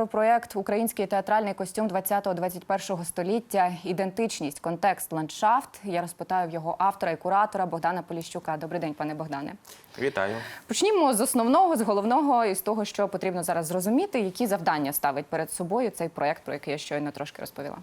про проект Український театральний костюм 20-21 століття. Ідентичність, контекст, ландшафт. Я розпитаю в його автора і куратора Богдана Поліщука. Добрий день, пане Богдане. Вітаю. Почнімо з основного, з головного і з того, що потрібно зараз зрозуміти, які завдання ставить перед собою цей проект, про який я щойно трошки розповіла.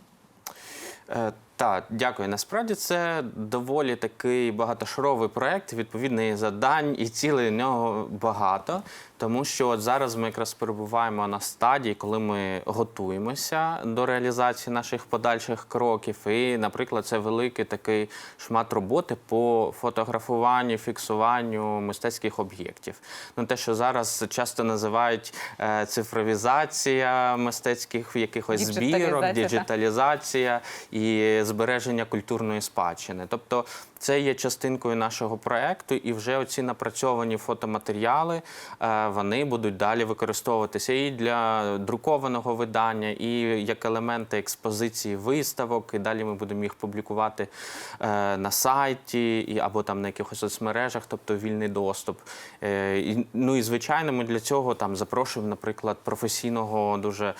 Так, дякую. Насправді це доволі такий багатошаровий проект. Відповідно, і завдань і цілей у нього багато. Тому що от зараз ми якраз перебуваємо на стадії, коли ми готуємося до реалізації наших подальших кроків. І, наприклад, це великий такий шмат роботи по фотографуванню, фіксуванню мистецьких об'єктів. Ну, те, що зараз часто називають е, цифровізація мистецьких якихось збірок, діджиталізація і збереження культурної спадщини. Тобто це є частинкою нашого проекту, і вже оці напрацьовані фотоматеріали е, вони будуть далі використовуватися і для друкованого видання, і як елементи експозиції виставок. І далі ми будемо їх публікувати е, на сайті або там на якихось соцмережах, тобто вільний доступ. Е, Ну і звичайно, ми для цього там запрошуємо, наприклад, професійного, дуже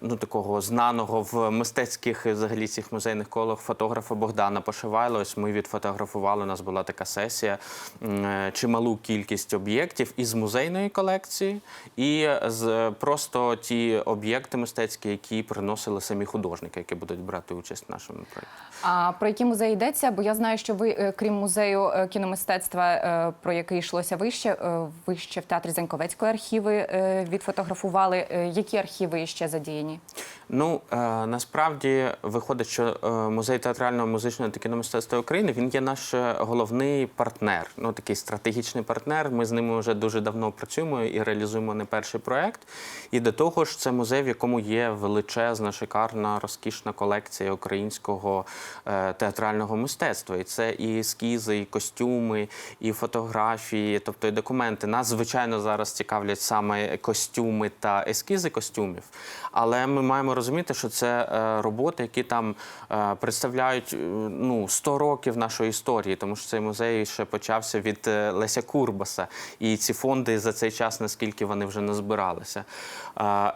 ну такого знаного в мистецьких взагалі цих музейних колах фотографа Богдана Пошивайло. Ось ми відфотографували. У нас була така сесія, е, чималу кількість об'єктів із музейної колекції, і з просто ті об'єкти мистецькі, які приносили самі художники, які будуть брати участь в нашому проєкті. А про які музеї йдеться? Бо я знаю, що ви, е, крім музею е, кіномистецтва, е, про який йшлося вище, е, ви ще в театрі Заньковецької архіви е, відфотографували. Е, Які архіви ще задіяні? Ну е, насправді виходить, що е, музей театрального музичного та кіномистецтва України він є наш е, головний партнер, ну такий стратегічний партнер. Ми з ними вже дуже давно працюємо і реалізуємо не перший проект. І до того ж, це музей, в якому є величезна, шикарна, розкішна колекція українського е, театрального мистецтва. І це і ескізи, і костюми, і фотографії, тобто і документи. Нас звичайно зараз цікавлять саме костюми та ескізи костюмів. Але ми маємо розуміти, що це е, роботи, які там представляють ну 100 років нашої історії, тому що цей музей ще почався від е, Леся Курбаса, і ці фонди за цей час, наскільки вони вже не збиралися. Е,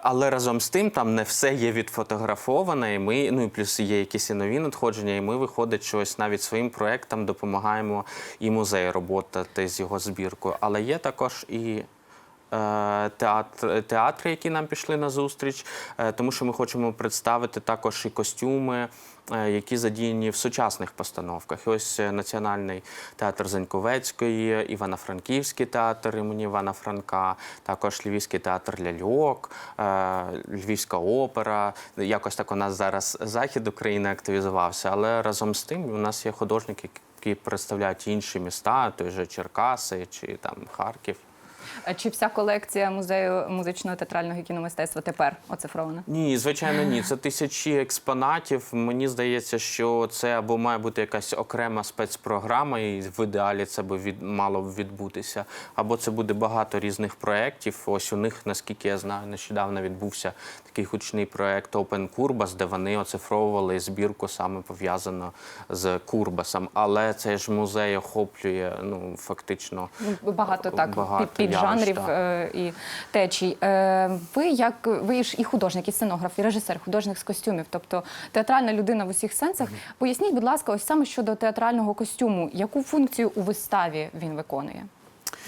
Але разом з тим там не все є відфотографоване, і ми ну і плюс є якісь і нові надходження, і ми виходить, що ось навіть своїм проектам допомагаємо і музею роботати з його збіркою. Але є також і театр, театри, які нам пішли на зустріч, е, тому що ми хочемо представити також і костюми, е, які задіяні в сучасних постановках. І ось е, Національний театр Заньковецької, Івано-Франківський театр імені Івана Франка, також Львівський театр ляльок, е, Львівська опера. Якось так у нас зараз захід України активізувався, але разом з тим у нас є художники, які представляють інші міста, той же Черкаси чи там Харків. А Чи вся колекція музею музичного театрального кіномистецтва тепер оцифрована? Ні, звичайно, ні. Це тисячі експонатів. Мені здається, що це або має бути якась окрема спецпрограма, і в ідеалі це би від мало б відбутися, або це буде багато різних проєктів. Ось у них, наскільки я знаю, нещодавно відбувся такий гучний проєкт Open Kurbas, де вони оцифровували збірку саме пов'язану з Курбасом. Але цей ж музей охоплює ну фактично Ну, Багато так Багато під, явищ, жанрів так. е, і течій. Е, ви як ви ж і художник, і сценограф, і режисер, художник з костюмів, тобто театральна людина в усіх сенсах. Поясніть, будь ласка, ось саме щодо театрального костюму, яку функцію у виставі він виконує?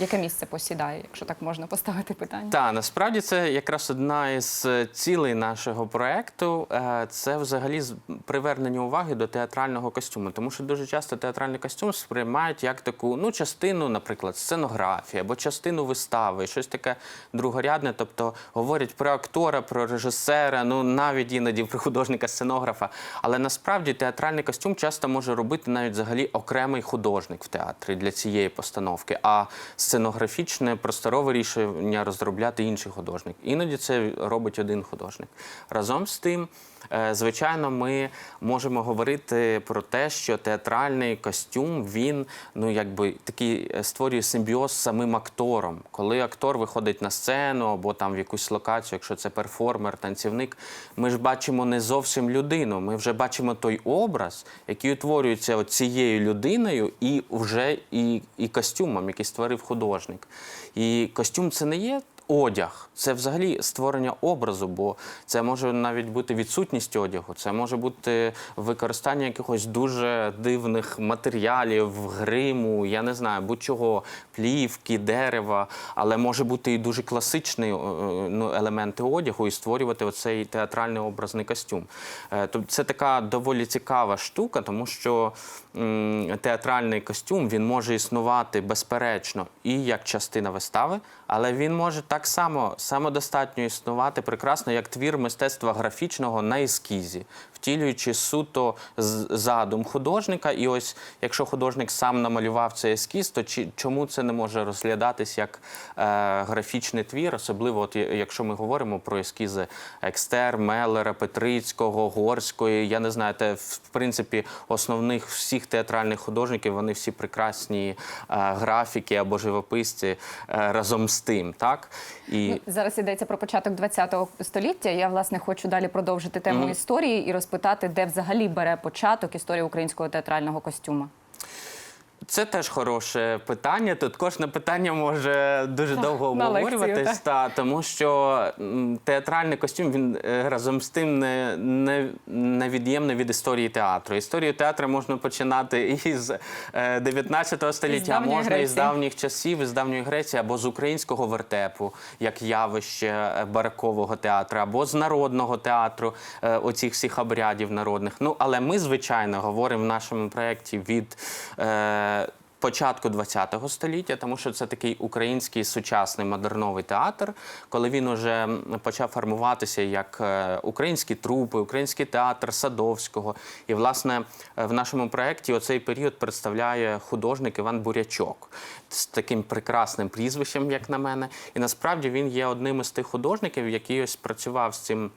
Яке місце посідає, якщо так можна поставити питання? Так, насправді це якраз одна із е, цілей нашого проекту. Е, Це взагалі привернення уваги до театрального костюму, тому що дуже часто театральний костюм сприймають як таку ну частину, наприклад, сценографії або частину вистави, щось таке другорядне. Тобто говорять про актора, про режисера, ну навіть іноді про художника-сценографа. Але насправді театральний костюм часто може робити навіть взагалі окремий художник в театрі для цієї постановки. А сценографічне просторове рішення розробляти інший художник. Іноді це робить один художник. Разом з тим, е, звичайно, ми можемо говорити про те, що театральний костюм він ну якби такий е, створює симбіоз з самим актором. Коли актор виходить на сцену або там в якусь локацію, якщо це перформер, танцівник, ми ж бачимо не зовсім людину. Ми вже бачимо той образ, який утворюється цією людиною, і вже і, і костюмом, який створив художник. І костюм це не є одяг, це взагалі створення образу, бо це може навіть бути відсутність одягу, це може бути використання якихось дуже дивних матеріалів, гриму, я не знаю, будь-чого, плівки, дерева, але може бути і дуже класичний е, ну, елементи одягу і створювати оцей театральний образний костюм. Тобто це така доволі цікава штука, тому що театральний костюм він може існувати безперечно і як частина вистави, але він може так само самодостатньо існувати прекрасно як твір мистецтва графічного на ескізі, втілюючи суто задум художника. І ось якщо художник сам намалював цей ескіз, то чи, чому це не може розглядатись як е, графічний твір, особливо от, якщо ми говоримо про ескізи Екстер, Меллера, Петрицького, Горської, я не знаю, те, в принципі, основних всіх театральних художників, вони всі прекрасні е, графіки або живописці е, разом з тим, так? І Ну, Зараз йдеться про початок ХХ століття. Я власне хочу далі продовжити тему історії і розпитати, де взагалі бере початок історія українського театрального костюма. Це теж хороше питання. Тут кожне питання може дуже довго на лекцію, обговорюватись, так. та, тому що театральний костюм він е, разом з тим не, не, невід'ємний від історії театру. Історію театру можна починати із е, 19 століття, а можна із давніх часів, із давньої Греції, або з українського вертепу, як явище е, баракового театру, або з народного театру, е, оцих всіх обрядів народних. Ну, але ми, звичайно, говоримо в нашому проєкті від. Початку ХХ століття, тому що це такий український сучасний модерновий театр, коли він уже почав формуватися як е, українські трупи, український театр Садовського. І, власне, е, в нашому проєкті оцей період представляє художник Іван Бурячок з таким прекрасним прізвищем, як на мене. І насправді він є одним із тих художників, який ось працював з цим.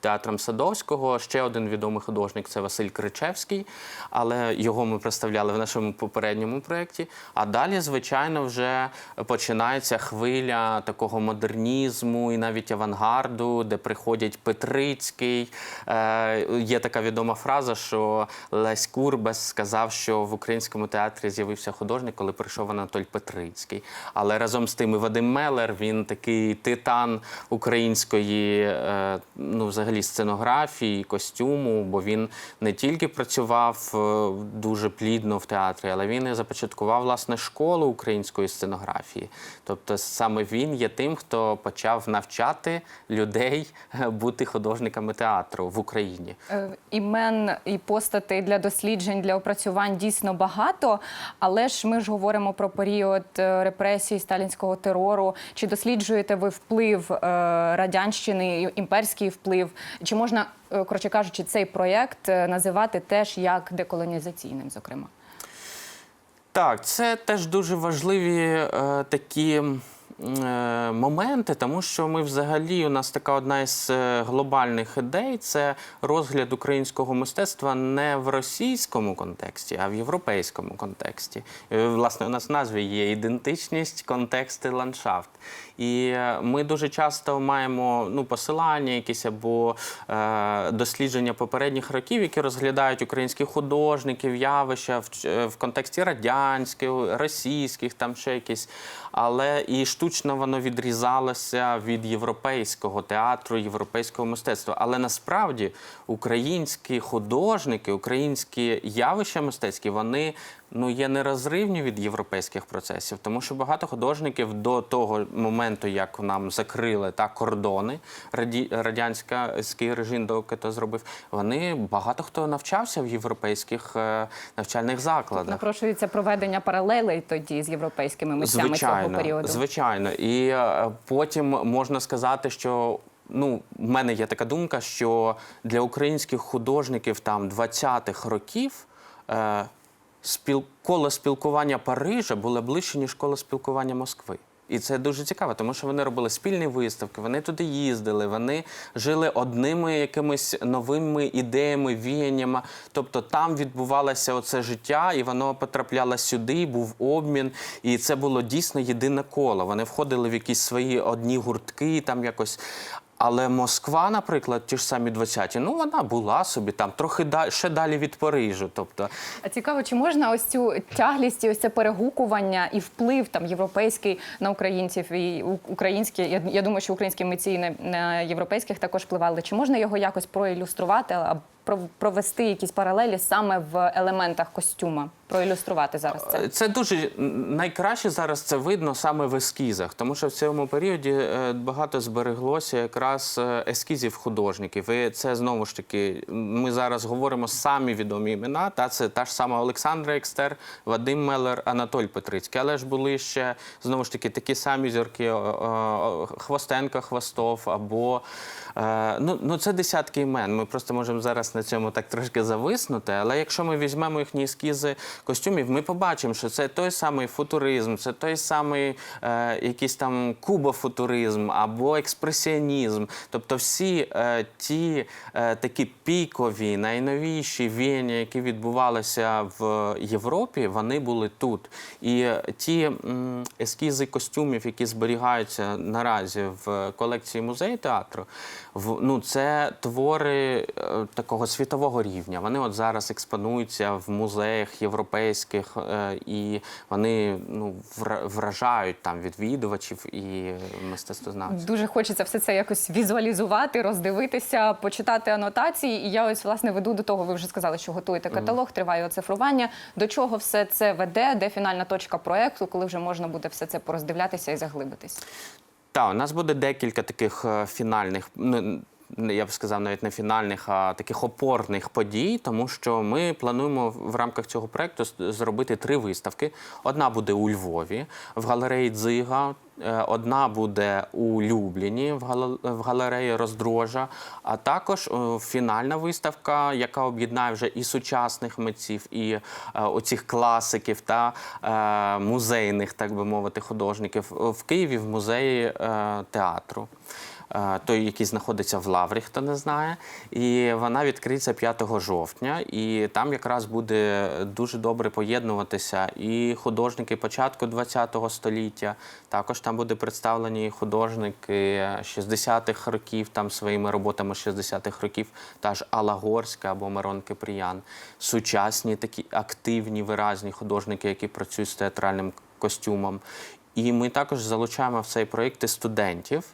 Театром Садовського ще один відомий художник це Василь Кричевський, але його ми представляли в нашому попередньому проєкті. А далі, звичайно, вже починається хвиля такого модернізму і навіть авангарду, де приходять Петрицький. Е, є така відома фраза, що Лесь Курбас сказав, що в українському театрі з'явився художник, коли прийшов Анатоль Петрицький. Але разом з тим і Вадим Мелер, він такий титан української, е, ну, взагалі, сценографії, костюму, бо він не тільки працював е, дуже плідно в театрі, але він і започаткував власне школу української сценографії. Тобто саме він є тим, хто почав навчати людей е, бути художниками театру в Україні. Е, Імен і постатей для досліджень, для опрацювань дійсно багато, але ж ми ж говоримо про період репресій, сталінського терору. Чи досліджуєте ви вплив радянщини, імперський вплив? Чи можна, е, коротше кажучи, цей проєкт е, називати теж як деколонізаційним, зокрема? Так, це теж дуже важливі е, такі моменти, тому що ми взагалі у нас така одна із е, глобальних ідей це розгляд українського мистецтва не в російському контексті, а в європейському контексті. Власне, у нас в назві є ідентичність, контекст і ландшафт. І е, ми дуже часто маємо ну, посилання, якісь або е, дослідження попередніх років, які розглядають українських художників, явища в, е, в контексті радянських, російських, там ще якісь. Але і штучно воно відрізалося від європейського театру, європейського мистецтва. Але насправді українські художники, українські явища мистецькі, вони ну є нерозривні від європейських процесів, тому що багато художників до того моменту, як нам закрили та кордони, раді, радянський режим доки то зробив, вони багато хто навчався в європейських е, навчальних закладах. Напрошується проведення паралелей тоді з європейськими митцями цього періоду. Звичайно. І е, потім можна сказати, що. Ну, в мене є така думка, що для українських художників там 20-х років е, спіл... коло спілкування Парижа було ближче, ніж коло спілкування Москви. І це дуже цікаво, тому що вони робили спільні виставки, вони туди їздили, вони жили одними якимись новими ідеями, віяннями. Тобто там відбувалося оце життя, і воно потрапляло сюди, був обмін. І це було дійсно єдине коло. Вони входили в якісь свої одні гуртки, там якось. Але Москва, наприклад, ті ж самі 20-ті, ну вона була собі там трохи да, ще далі від Парижу. Тобто, А цікаво, чи можна ось цю тяглість, і ось це перегукування і вплив там європейський на українців і українські. Я, я думаю, що українські митці на, на європейських також впливали. Чи можна його якось проілюструвати, провести якісь паралелі саме в елементах костюма? Проілюструвати зараз це. Це дуже найкраще зараз це видно саме в ескізах, тому що в цьому періоді е, багато збереглося якраз е, ескізів художників. І це знову ж таки, ми зараз говоримо самі відомі імена. Та це та ж сама Олександра Екстер, Вадим Мелер, Анатоль Петрицький. Але ж були ще знову ж таки такі самі зірки о, Хвостов або е, ну, ну це десятки імен. Ми просто можемо зараз на цьому так трошки зависнути. Але якщо ми візьмемо їхні ескізи костюмів, ми побачимо, що це той самий футуризм, це той самий е, якийсь там кубофутуризм або експресіонізм. Тобто всі е, ті е, такі пікові, найновіші віяння, які відбувалися в Європі, вони були тут. І ті ескізи костюмів, які зберігаються наразі в колекції музею театру, в, ну, це твори е, такого світового рівня. Вони от зараз експонуються в музеях європейських, е, і вони ну, вра- вражають там відвідувачів і мистецтвознавців. Дуже хочеться все це якось візуалізувати, роздивитися, почитати анотації. І я ось власне веду до того. Ви вже сказали, що готуєте каталог, триває оцифрування. До чого все це веде? Де фінальна точка проекту, коли вже можна буде все це пороздивлятися і заглибитись? Так, у нас буде декілька таких е, фінальних. Я б сказав, навіть не фінальних, а таких опорних подій, тому що ми плануємо в рамках цього проекту зробити три виставки. Одна буде у Львові в галереї Дзига, е, одна буде у Любліні в галереї Роздрожа, а також е, фінальна виставка, яка об'єднає вже і сучасних митців, і е, оцих класиків та музейних, так би мовити, художників в Києві в музеї театру. Той, який знаходиться в Лаврі, хто не знає, і вона відкриється 5 жовтня. І там якраз буде дуже добре поєднуватися і художники початку ХХ століття. Також там буде представлені художники 60-х років, там своїми роботами 60-х років, та ж Алла Горська або Мирон Кипріян. Сучасні такі активні, виразні художники, які працюють з театральним костюмом. І ми також залучаємо в цей проєкт студентів.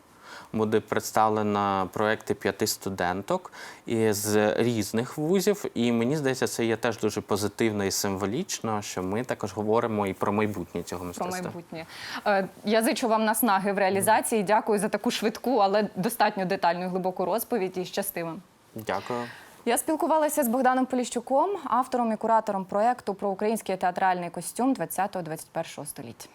Буде представлено проекти п'яти студенток із різних вузів, і мені здається, це є теж дуже позитивно і символічно, що ми також говоримо і про майбутнє цього Про майбутнє. Е, Я зичу вам наснаги в реалізації. Дякую за таку швидку, але достатньо детальну і глибоку розповідь. І щасти вам. Дякую. Я спілкувалася з Богданом Поліщуком, автором і куратором проєкту про український театральний костюм 20-21 століття.